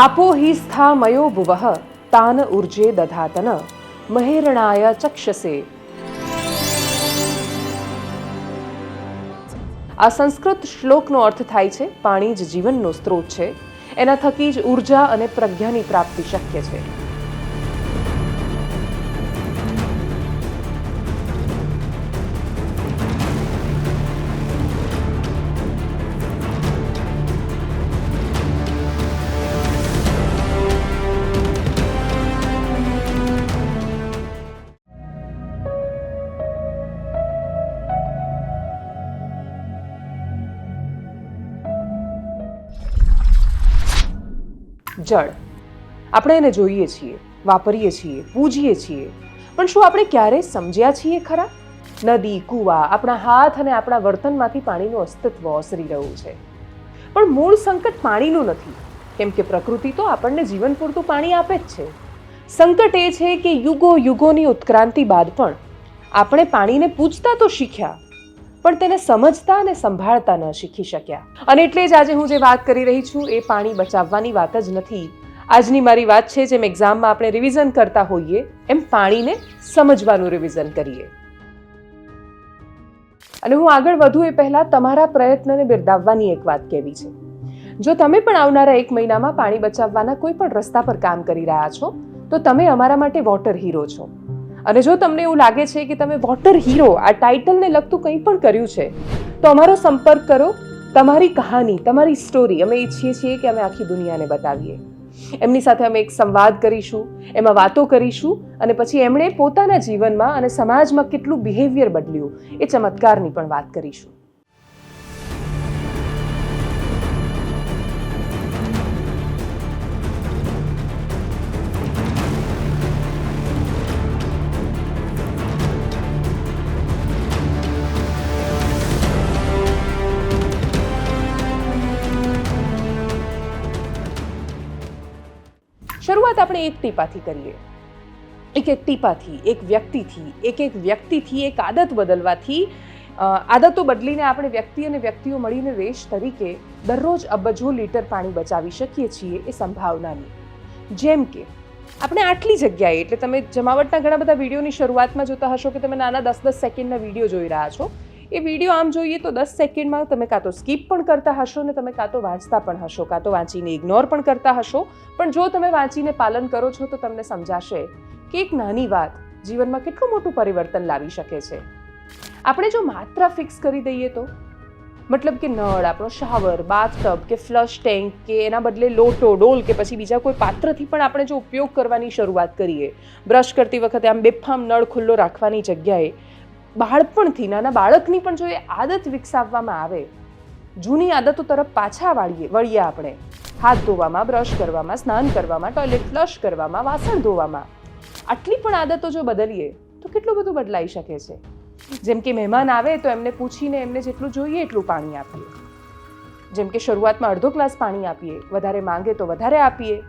આપો हि મયો ભુવઃ, તાન ઉર્જે દધાતન, મહેરણાય ચક્ષસે. આ સંસ્કૃત શ્લોકનો અર્થ થાય છે, પાણી જ જીવનનો સ્ત્રોત છે, એના થકી જ ઊર્જા અને પ્રજ્ઞાની પ્રાપ્તિ શક્ય છે. જળ. આપણે એને જોઈએ છીએ, વાપરીએ છીએ, પૂજીએ છીએ. પણ શું આપણે ક્યારેય સમજ્યા છીએ ખરા? નદી, કૂવા, આપણા હાથ અને આપણા વર્તનમાંથી પાણીનું અસ્તિત્વ ઓસરી રહ્યું છે. પણ મૂળ સંકટ પાણીનું નથી. કેમ કે પ્રકૃતિ તો આપણને જીવન પૂરતું પાણી આપે જ છે. સંકટ એ છે કે યુગો યુગોની ઉત્ક્રાંતિ બાદ પણ આપણે પાણીને પૂજતા તો શીખ્યા પણ તેને સમજતા અને સંભાળતા ન શીખી શક્યા. અને એટલે જ આજે હું જે વાત કરી રહી છું એ પાણી બચાવવાની વાત જ નથી. આજની મારી વાત છે જેમ એક્ઝામમાં આપણે રિવિઝન કરતા હોઈએ, એમ પાણીને સમજવાનું રિવિઝન કરીએ. અને હું આગળ વધુ એ પહેલાં તમારા પ્રયત્નને બિરદાવવાની એક વાત કહેવી છે. જો તમે પણ આવનારા એક મહિનામાં પાણી બચાવવાના કોઈ પણ રસ્તા પર કામ કરી રહ્યા છો, તો તમે અમારા માટે વોટર હીરો છો. અને જો તમને એવું લાગે છે કે તમે વોટર હીરો, આ ટાઇટલને લગતું કંઈ પણ કર્યું છે, તો અમારો સંપર્ક કરો, તમારી કહાની, તમારી સ્ટોરી અમે ઈચ્છીએ છીએ કે અમે આખી દુનિયાને બતાવીએ. એમની સાથે અમે એક સંવાદ કરીશું, એમાં વાતો કરીશું, અને પછી એમણે પોતાના જીવનમાં અને સમાજમાં કેટલું બિહેવિયર બદલ્યું, એ ચમત્કારની પણ વાત કરીશું. આપણે એક ટીપાથી કરીએ. એક એક ટીપાથી, એક વ્યક્તિથી, એક એક વ્યક્તિથી એક આદત બદલવાથી આદતો બદલીને આપણે વ્યક્તિ અને વ્યક્તિઓ મળીને રેશ તરીકે દરરોજ અબજો લીટર પાણી બચાવી શકીએ છીએ એ સંભાવનાની. જેમ કે, આપણે આટલી જગ્યાએ, એટલે તમે જમાવટના ઘણા બધા વિડીયોની શરૂઆતમાં જોતા હશો કે તમે નાના દસ દસ સેકન્ડના વીડિયો જોઈ રહ્યા છો. એ વીડિયો આમ જોઈએ તો દસ સેકન્ડમાં તમે કાં તો સ્કીપ પણ કરતા હશો ને તમે કાં તો વાંચતા પણ હશો, કાં તો વાંચીને ઇગ્નોર પણ કરતા હશો. પણ જો તમે વાંચીને પાલન કરો છો તો તમને સમજાશે કે એક નાની વાત જીવનમાં કેટલું મોટું પરિવર્તન લાવી શકે છે. આપણે જો માત્રા ફિક્સ કરી દઈએ તો? મતલબ કે નળ, આપણો શાવર બાથટબ કે ફ્લશ ટેન્ક કે એના બદલે લોટો, ડોલ કે પછી બીજા કોઈ પાત્રથી પણ આપણે જો ઉપયોગ કરવાની શરૂઆત કરીએ બ્રશ કરતી વખતે આમ બેફામ નળ ખુલ્લો રાખવાની જગ્યાએ બાળપણથી, નાના બાળકની પણ જો એ આદત વિકસાવવામાં આવે, જૂની આદતો તરફ પાછા વાળીએ, વળીએ આપણે. હાથ ધોવામાં, બ્રશ કરવામાં, સ્નાન કરવામાં, ટોયલેટ ફ્લશ કરવામાં, વાસણ ધોવામાં. આટલી પણ આદતો જો બદલીએ, તો કેટલું બધું બદલાઈ શકે છે? જેમ કે મહેમાન આવે તો એમને પૂછીને એમને જેટલું જોઈએ એટલું પાણી આપીએ. જેમ કે શરૂઆતમાં અડધો ગ્લાસ પાણી આપીએ, વધારે માંગે તો વધારે આપીએ.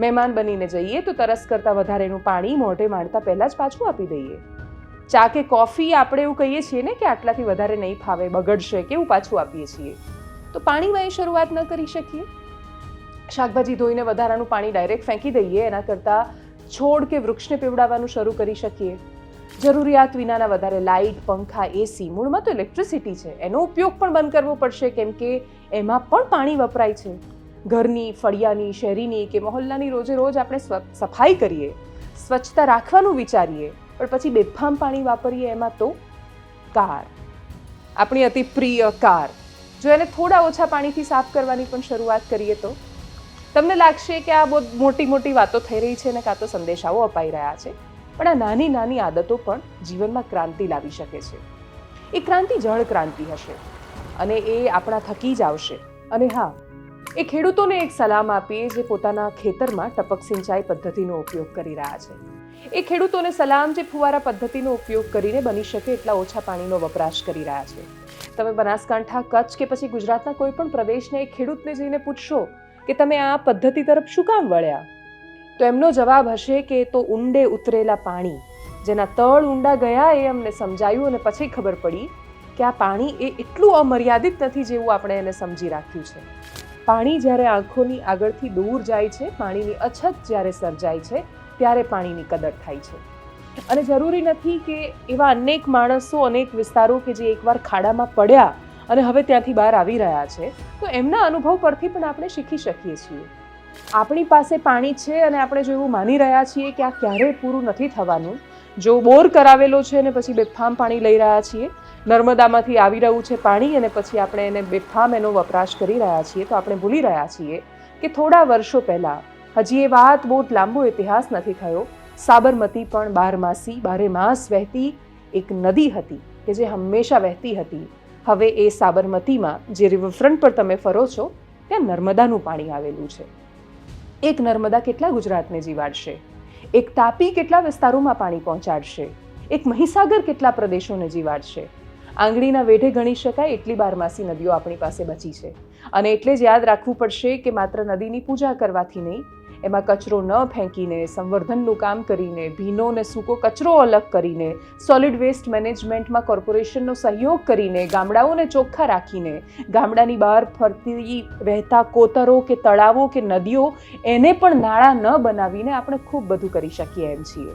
મહેમાન બનીને જઈએ તો તરસ કરતાં વધારેનું પાણી મોઢે માણતા પહેલાં જ પાછું આપી દઈએ. ચા કે કોફી આપણે એવું કહીએ છીએ ને કે આટલાથી વધારે નહીં ફાવે, બગડશે કે એવું પાછું આપીએ છીએ? તો પાણીમાં એ શરૂઆત ન કરી શકીએ? શાકભાજી ધોઈને વધારાનું પાણી ડાયરેક્ટ ફેંકી દઈએ, એના કરતાં છોડ કે વૃક્ષને પીવડાવવાનું શરૂ કરી શકીએ. જરૂરિયાત વિનાના વધારે લાઇટ, પંખા, એસી, મૂળમાં તો ઇલેક્ટ્રિસિટી છે. એનો ઉપયોગ પણ બંધ કરવો પડશે, કેમ કે એમાં પણ પાણી વપરાય છે. ઘરની, ફળિયાની, શેરીની કે મહોલ્લાની રોજે રોજ આપણે સફાઈ કરીએ, સ્વચ્છતા રાખવાનું વિચારીએ. પણ પછી બેફામ પાણી વાપરીએ એમાં તો કાર. આપણી અતિ પ્રિય કાર. જો એને થોડા ઓછા પાણીથી સાફ કરવાની પણ શરૂઆત કરીએ તો? તમને લાગશે કે આ બહુ મોટી મોટી વાતો થઈ રહી છે અને કાં તો સંદેશાઓ અપાઈ રહ્યા છે, પણ આ નાની નાની આદતો પણ જીવનમાં ક્રાંતિ લાવી શકે છે. એ ક્રાંતિ જળ ક્રાંતિ હશે અને એ આપણા થકી જ આવશે. અને હા, એ ખેડૂતોને એક સલામ આપીએ જે પોતાના ખેતરમાં ટપક સિંચાઈ પદ્ધતિનો ઉપયોગ કરી રહ્યા છે. એ ખેડૂતોને સલામ જે ફુવારા પદ્ધતિનો ઉપયોગ કરીને બની શકે એટલા ઓછા પાણીનો વપરાશ કરી રહ્યા છે. તમે બનાસકાંઠા, કચ્છ કે પછી ગુજરાતના કોઈ પણ પ્રદેશને એક ખેડૂતને જઈને પૂછશો કે તમે આ પદ્ધતિ તરફ શું કામ વળ્યા? તો એમનો જવાબ હશે કે તો ઊંડે ઉતરેલા પાણી. જેના તળ ઊંડા ગયા એ અમને સમજાયું અને પછી ખબર પડી કે આ પાણી એ એટલું અમર્યાદિત નથી જેવું આપણે એને સમજી રાખ્યું છે. પાણી જ્યારે આંખોની આગળથી દૂર જાય છે, પાણીની અછત જ્યારે સર્જાય છે ત્યારે પાણીની કદર થાય છે. અને જરૂરી નથી કે એવા અનેક માણસો, અનેક વિસ્તારો કે જે એકવાર ખાડામાં પડ્યા અને હવે ત્યાંથી બહાર આવી રહ્યા છે, તો એમના અનુભવ પરથી પણ આપણે શીખી શકીએ છીએ. આપણી પાસે પાણી છે અને આપણે જો એવું માની રહ્યા છીએ કે આ ક્યારેય પૂરું નથી થવાનું, જો બોર કરાવેલો છે અને પછી બેફામ પાણી લઈ રહ્યા છીએ, નર્મદામાંથી આવી રહ્યું છે પાણી અને પછી આપણે એને બેફામ એનો વપરાશ કરી રહ્યા છીએ, તો આપણે ભૂલી રહ્યા છીએ કે થોડા વર્ષો પહેલાં હજી એ વાત બહુ લાંબો ઇતિહાસ નથી થયો. સાબરમતી પણ બારમાસી બારે માસ વહેતી એક નદી હતી કે જે હંમેશા વહેતી હતી. હવે એ સાબરમતીમાં, જે રિવરફ્રન્ટ પર તમે ફરો છો, ત્યાં નર્મદાનું પાણી આવેલું છે. એક નર્મદા કેટલા ગુજરાતને જીવાડશે? એક તાપી કેટલા વિસ્તારોમાં પાણી પહોંચાડશે? એક મહીસાગર કેટલા પ્રદેશોને જીવાડશે? આંગળીના વેઢે ગણી શકાય એટલી બારમાસી નદીઓ આપણી પાસે બચી છે. અને એટલે જ યાદ રાખવું પડશે કે માત્ર નદીની પૂજા કરવાથી નહીં એમાં કચરો ન ફેંકીને, સંવર્ધનનું કામ કરીને, ભીનો ને સૂકો કચરો અલગ કરીને સોલિડ વેસ્ટ મેનેજમેન્ટમાં કોર્પોરેશનનો સહયોગ કરીને, ગામડાઓને ચોખ્ખા રાખીને, ગામડાની બહાર ફરતી વહેતા કોતરો કે તળાવો કે નદીઓ એને પણ નાળા ન બનાવીને આપણે ખૂબ બધું કરી શકીએ એમ છીએ.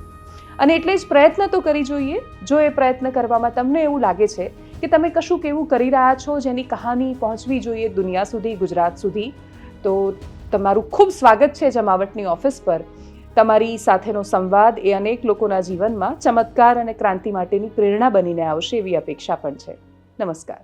અને એટલે જ પ્રયત્ન તો કરી જોઈએ. જો એ પ્રયત્ન કરવામાં તમને એવું લાગે છે કે તમે કશુંક એવું કરી રહ્યા છો જેની કહાની પહોંચવી જોઈએ દુનિયા સુધી, ગુજરાત સુધી, તો તમારું ખૂબ સ્વાગત છે જમાવટની ઓફિસ પર. તમારી સાથેનો સંવાદ એ અનેક લોકોના જીવનમાં ચમત્કાર અને ક્રાંતિ માટેની પ્રેરણા બનીને આવશે એવી અપેક્ષા પણ છે. નમસ્કાર.